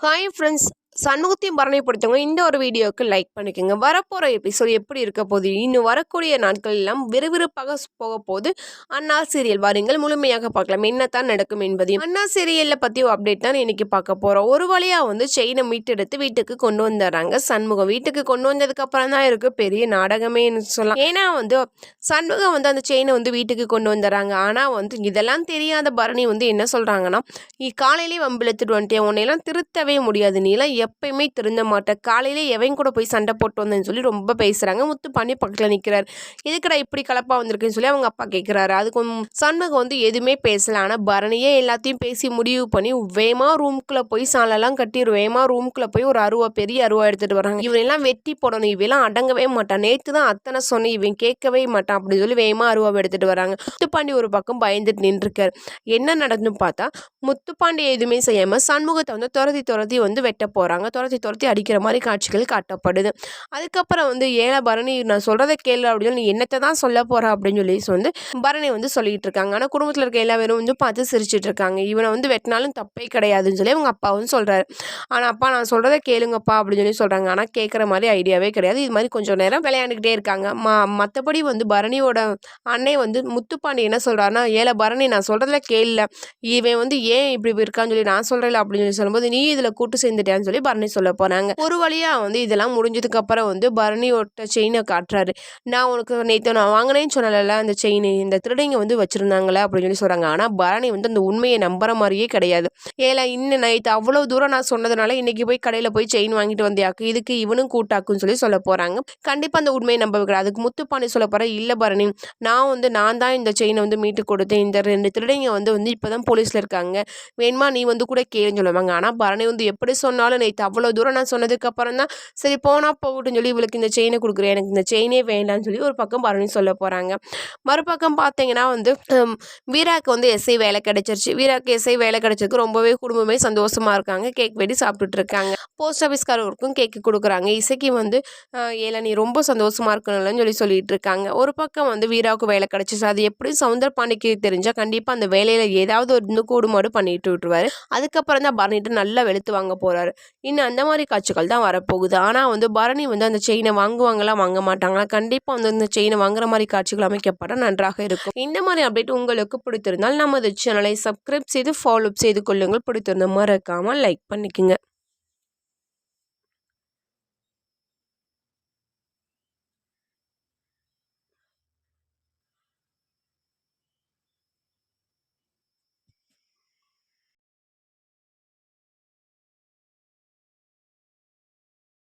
Hi friends சண்முகத்தையும் பரணை பிடித்தவங்க இந்த ஒரு வீடியோவுக்கு லைக் பண்ணிக்கோங்க. வரப்போகிற எபிசோட் எப்படி இருக்க போகுது? இன்னும் வரக்கூடிய நாட்கள் எல்லாம் விறுவிறுப்பாக போக போகுது. அண்ணா சீரியல் வாருங்கள். முழுமையாக பார்க்கலாம். என்னத்தான் நடக்கும் என்பதையும். அண்ணா சீரியலில் பற்றி அப்டேட் தான் இன்னைக்கு பார்க்க போகிறோம் ஒரு வழியாக வந்து செயினை மீட்டெடுத்து வீட்டுக்கு கொண்டு வந்துடுறாங்க சண்முகம் வீட்டுக்கு கொண்டு வந்ததுக்கு அப்புறம் தான் இருக்குது பெரிய நாடகமேன்னு சொல்லலாம். ஏன்னா வந்து சண்முகம் வந்து அந்த செயினை வந்து வீட்டுக்கு கொண்டு வந்துடுறாங்க ஆனால் வந்து இதெல்லாம் தெரியாத பரணி வந்து என்ன சொல்கிறாங்கன்னா காலையிலேயே காலையிலே வம்பிழுத்துட்டு வந்துட்டேன் உன்னையெல்லாம் திருத்தவே முடியாது. நீலாம் எப்பயுமே திருந்த மாட்டேன். காலையிலே எவன் கூட போய் சண்டை போட்டு வந்தேன்னு சொல்லி ரொம்ப பேசுகிறாங்க முத்து பண்ணி பக்கத்தில் நிற்கிறார் எதுக்கடா இப்படி கலப்பாக வந்திருக்குன்னு சொல்லி அவங்க அப்பா கேட்குறாரு அதுக்கு சண்முகம் வந்து எதுவுமே பேசலை. ஆனால் பரணியே எல்லாத்தையும் பேசி முடிவு பண்ணி வேகமாக ரூம்குள்ளே போய் சாலெல்லாம் கட்டி வேகமாக ரூம்குள்ளே போய் ஒரு அருவா பெரிய அருவா எடுத்துகிட்டு வராங்க இவனெல்லாம் வெட்டி போடணும். இவெல்லாம் அடங்கவே மாட்டான். நேற்று தான் அத்தனை சொன்னேன். இவன் கேட்கவே மாட்டான். அப்படின்னு சொல்லி வேகமாக அருவாவை எடுத்துகிட்டு வராங்க முத்துப்பாண்டி ஒரு பக்கம் பயந்துட்டு நின்றுருக்கார். என்ன நடந்துன்னு பார்த்தா முத்துப்பாண்டி எதுவுமே செய்யாமல் சண்முகத்தை வந்து துரத்தி துரத்தி வந்து வெட்ட போகிறாங்க துரத்தி துரத்தி அடிக்கிற மாதிரி காட்சிகள் காட்டப்படுது. அதுக்கப்புறம் வந்து ஏழை பரணி நான் சொல்கிறத கேளு அப்படின்னு சொல்லி நீ என்னத்தை தான் சொல்ல போகிற அப்படின்னு சொல்லி வந்து பரணி வந்து சொல்லிட்டு இருக்காங்க. ஆனால் குடும்பத்தில் இருக்க எல்லா பேரும் வந்து பார்த்து சிரிச்சிட்டு இருக்காங்க. இவனை வந்து வெட்டினாலும் தப்பே கிடையாதுன்னு சொல்லி அவங்க அப்பாவும் சொல்கிறாரு ஆனால் அப்பா நான் சொல்கிறத கேளுங்கப்பா அப்படின்னு சொல்லி சொல்கிறாங்க ஆனால் கேட்குற மாதிரி ஐடியாவே கிடையாது. இது மாதிரி கொஞ்சம் நேரம் விளையாண்டுக்கிட்டே இருக்காங்க. மா மற்றபடி வந்து பரணியோட அன்னை வந்து முத்துப்பாண்டி என்ன சொல்கிறாருன்னா ஏழை பரணி நான் சொல்கிறதுல கேள்ல. இவன் வந்து ஏன் இப்படி இருக்கான்னு சொல்லி நான் சொல்கிறேன் அப்படின்னு சொல்லி சொல்லும்போது நீ இதில் கூட்டு சேர்ந்துட்டேன்னு சொல்லி பரணி சொல்ல போகிறாங்க ஒரு வழியாக வந்து இதெல்லாம் முடிஞ்சதுக்கு அப்புறம் வந்து பரணியோட செயினை காட்டுறாரு. நான் உனக்கு நேற்று நான் வாங்கினேன்னு சொன்னல அந்த செயின் இந்த திருடைங்க வந்து வச்சுருந்தாங்களே அப்படின்னு சொல்லி சொல்கிறாங்க ஆனால் பரணி வந்து அந்த உண்மையை நம்புற மாதிரியே கிடையாது. ஏல இன்னும் நைட்டு அவ்வளோ தூரம் நான் சொன்னதுனால இன்னைக்கு போய் கடையில் போய் செயின் வாங்கிட்டு வந்தியாக்கு இதுக்கு இவனும் கூட்டாக்குன்னு சொல்லி சொல்ல போகிறாங்க கண்டிப்பாக அந்த உண்மையை நம்ப வைக்கிறார் அதுக்கு முத்துப்பாண்டி சொல்ல போகிற இல்லை பரணி நான் வந்து நான் தான் இந்த செயினை வந்து மீட்டு கொடுத்தேன். இந்த ரெண்டு திருடைங்க வந்து வந்து இப்போ தான் போலீஸில் இருக்காங்க. வேணுமா நீ வந்து கூட கேளுன்னு சொல்லுவாங்க. ஆனால் பரணி வந்து எப்படி சொன்னாலும் நேற்று அவ்வளோ தூரம் நான் சொன்னதுக்கு அப்புறம் தான் சரி போனால் போகட்டும் சொல்லி இவளுக்கு இந்த செயினை கொடுக்குறேன் எனக்கு இந்த செயினே வேண்டாம்னு சொல்லி ஒரு பக்கம் பரணி சொல்ல போகிறாங்க மறுபக்கம் பார்த்தீங்கன்னா வந்து வீராக்கு வந்து எஸ்ஐ வேலை கிடச்சிருச்சு. வீராக்கு எஸ்ஐ வேலை கிடைச்சதுக்கு ரொம்பவே குடும்பமே சந்தோஷமாக இருக்காங்க. கேக் வெடி சாப்பிட்டுட்டு இருக்காங்க. போஸ்ட் ஆஃபீஸ்காரருக்கும் கேக்கு கொடுக்குறாங்க. இசைக்கு வந்து ஏழை நீ ரொம்ப சந்தோஷமாக இருக்கணும்லன்னு சொல்லி சொல்லிட்டு இருக்காங்க. ஒரு பக்கம் வந்து வீராவுக்கு வேலை கிடச்சிச்சு அது எப்படி சவுந்தர பாண்டிக்கு தெரிஞ்சால் கண்டிப்பாக அந்த வேலையில் ஏதாவது ஒரு இன்னும் கூடுமாடு பண்ணிட்டு விட்டுருவாரு. அதுக்கப்புறம் தான் பரணிட்டு நல்லா வெளுத்து வாங்க போகிறாரு இன்னும் அந்த மாதிரி காட்சிகள் தான் வரப்போகுது. ஆனால் வந்து பரணி வந்து அந்த செயினை வாங்குவாங்களா வாங்க மாட்டாங்களா? கண்டிப்பாக வந்து இந்த செயினை வாங்குற மாதிரி காட்சிகள் அமைக்கப்பட நன்றாக இருக்கும். இந்த மாதிரி அப்டேட் உங்களுக்கு பிடித்திருந்தால் நமது சேனலை சப்ஸ்கிரைப் செய்து ஃபாலோ செய்து கொள்ளுங்கள். பிடித்திருந்த மறக்காமல் லைக் பண்ணிக்கோங்க.